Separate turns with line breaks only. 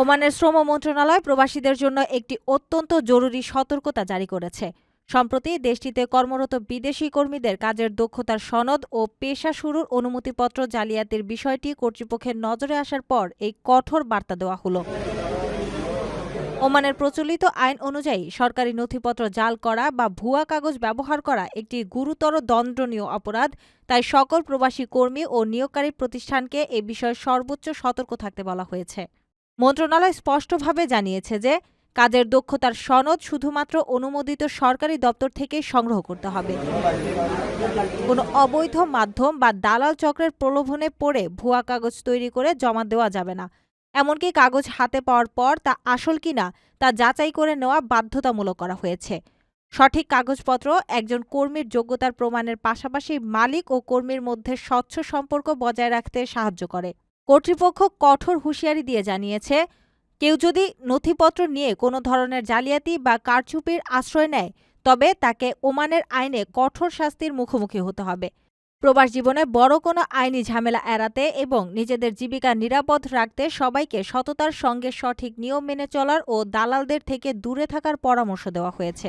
ওমানের শ্রম মন্ত্রণালয় প্রবাসীদের জন্য একটি অত্যন্ত জরুরি সতর্কতা জারি করেছে। সম্প্রতি দেশটিতে কর্মরত বিদেশি কর্মীদের কাজের দক্ষতার সনদ ও পেশা শুরুর অনুমতিপত্র জালিয়াতির বিষয়টি কর্তৃপক্ষের নজরে আসার পর এই কঠোর বার্তা দেওয়া হলো। ওমানের প্রচলিত আইন অনুযায়ী সরকারি নথিপত্র জাল করা বা ভুয়া কাগজ ব্যবহার করা একটি গুরুতর দণ্ডনীয় অপরাধ, তাই সকল প্রবাসী কর্মী ও নিয়োগকারী প্রতিষ্ঠানকে এ বিষয়ে সর্বোচ্চ সতর্ক থাকতে বলা হয়েছে। মন্ত্রণালয় স্পষ্টভাবে জানিয়েছে যে, কাজের দক্ষতার সনদ শুধুমাত্র অনুমোদিত সরকারি দপ্তর থেকেই সংগ্রহ করতে হবে। কোনো অবৈধ মাধ্যম বা দালাল চক্রের প্রলোভনে পড়ে ভুয়া কাগজ তৈরি করে জমা দেওয়া যাবে না। এমনকি কাগজ হাতে পাওয়ার পর তা আসল কিনা তা যাচাই করে নেওয়া বাধ্যতামূলক করা হয়েছে। সঠিক কাগজপত্র, একজন কর্মীর যোগ্যতার প্রমাণের পাশাপাশি মালিক ও কর্মীর মধ্যে স্বচ্ছ সম্পর্ক বজায় রাখতে সাহায্য করে। কর্তৃপক্ষ কঠোর হুঁশিয়ারি দিয়ে জানিয়েছে, কেউ যদি নথিপত্র নিয়ে কোনো ধরনের জালিয়াতি বা কারচুপির আশ্রয় নেয়, তবে তাকে ওমানের আইনে কঠোর শাস্তির মুখোমুখি হতে হবে। প্রবাস জীবনে বড় কোনো আইনি ঝামেলা এড়াতে এবং নিজেদের জীবিকা নিরাপদ রাখতে সবাইকে সততার সঙ্গে সঠিক নিয়ম মেনে চলার ও দালালদের থেকে দূরে থাকার পরামর্শ দেওয়া হয়েছে।